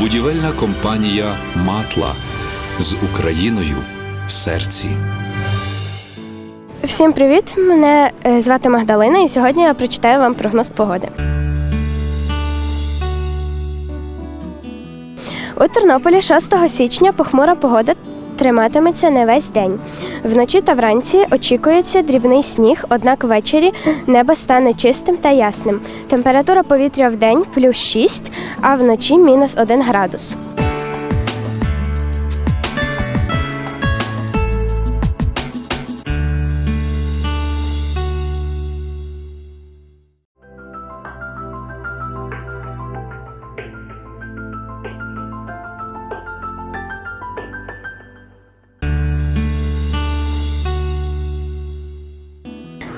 Будівельна компанія Матла з Україною в серці. Всім привіт! Мене е, звати Магдалина, і сьогодні я прочитаю вам прогноз погоди. У Тернополі 6 січня похмура погода триматиметься не весь день. Вночі та вранці очікується дрібний сніг, однак ввечері небо стане чистим та ясним. Температура повітря в день плюс 6, а вночі мінус 1 градус.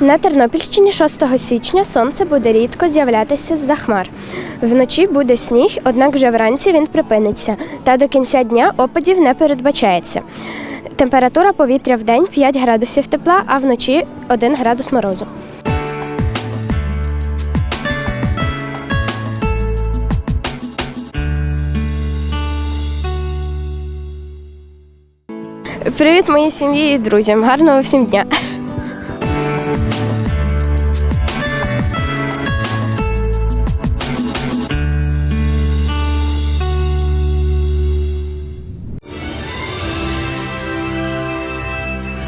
На Тернопільщині 6 січня сонце буде рідко з'являтися з-за хмар. Вночі буде сніг, однак вже вранці він припиниться, та до кінця дня опадів не передбачається. Температура повітря в день 5 градусів тепла, а вночі 1 градус морозу. Привіт моїй сім'ї і друзям. Гарного всім дня!